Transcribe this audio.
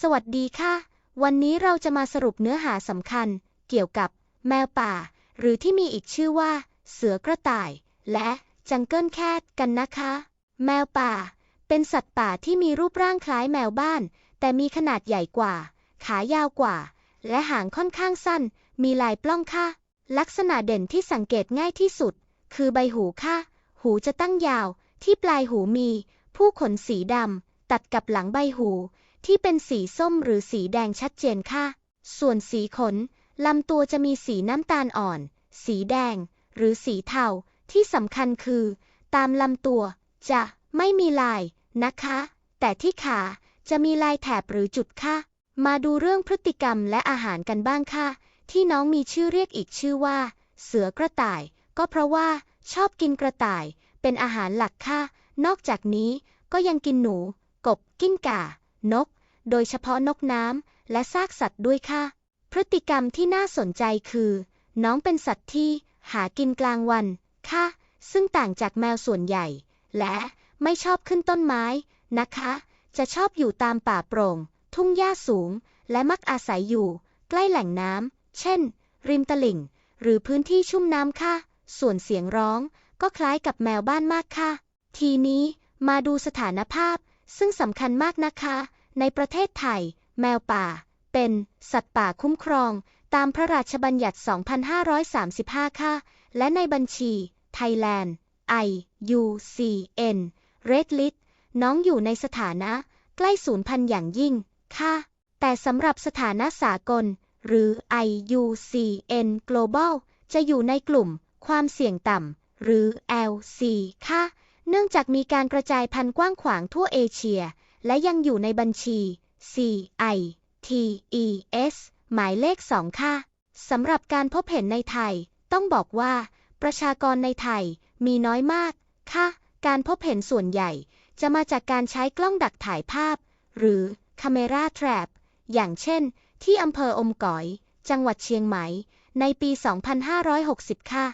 สวัสดีค่ะ วันนี้เราจะมาสรุปเนื้อหาสำคัญ เกี่ยวกับ แมวป่า หรือที่มีอีกชื่อว่า เสือกระต่าย และจังเกิลแคทกันนะคะ แมวป่า เป็นสัตว์ป่าที่มีรูปร่างคล้ายแมวบ้าน แต่มีขนาดใหญ่กว่า ขายาวกว่า และหางค่อนข้างสั้น มีลายปล้องค่ะ ลักษณะเด่นที่สังเกตง่ายที่สุด คือใบหูค่ะ หูจะตั้งยาว ที่ปลายหูมี ผู้ขนสีดำตัดกับหลังใบหู ที่เป็นสีส้มหรือสีแดงชัดเจนค่ะ ส่วนสีขนลำตัวจะมีสีน้ำตาลอ่อน สีแดง หรือสีเทา ที่สำคัญคือ ตามลำตัว จะไม่มีลายนะคะ แต่ที่ขาจะมีลายแถบหรือจุดค่ะ มาดูเรื่องพฤติกรรมและอาหารกันบ้างค่ะ ที่น้องมีชื่อเรียกอีกชื่อว่า เสือกระต่าย ก็เพราะว่าชอบกินกระต่าย เป็นอาหารหลักค่ะ นอกจากนี้ก็ยังกินหนู กบ กิ้งก่า นก โดยเฉพาะนกน้ำและซากสัตว์ด้วยค่ะ พฤติกรรมที่น่าสนใจคือ น้องเป็นสัตว์ที่หากินกลางวันค่ะ ซึ่งต่างจากแมวส่วนใหญ่ และไม่ชอบขึ้นต้นไม้นะคะ จะชอบอยู่ตามป่าโปร่ง ทุ่งหญ้าสูง และมักอาศัยอยู่ ใกล้แหล่งน้ำเช่น ริมตลิ่ง หรือพื้นที่ชุ่มน้ำค่ะ ส่วนเสียงร้องก็คล้ายกับแมวบ้านมากค่ะ ทีนี้มาดูสถานภาพ ซึ่งสำคัญมากนะคะ ในประเทศไทย แมวป่า เป็น สัตว์ป่าคุ้มครอง ตามพระราชบัญญัติ 2535 ค่ะ และในบัญชี Thailand IUCN Red List น้องอยู่ในสถานะ ใกล้สูญพันธุ์อย่างยิ่ง ค่ะ แต่สำหรับสถานะสากล หรือ IUCN Global จะอยู่ในกลุ่ม ความเสี่ยงต่ำ หรือ LC ค่ะ เนื่องจากมีการกระจายพันธุ์กว้างขวางทั่วเอเชีย และยังอยู่ในบัญชี CITES หมายเลข 2 ค่ะ สำหรับการพบเห็นในไทย ต้องบอกว่า ประชากรในไทยมีน้อยมาก ค่ะ การพบเห็นส่วนใหญ่ จะมาจากการใช้กล้องดักถ่ายภาพ หรือ Camera Trap อย่างเช่น ที่อำเภออมก๋อย จังหวัดเชียงใหม่ ในปี 2560 ค่ะ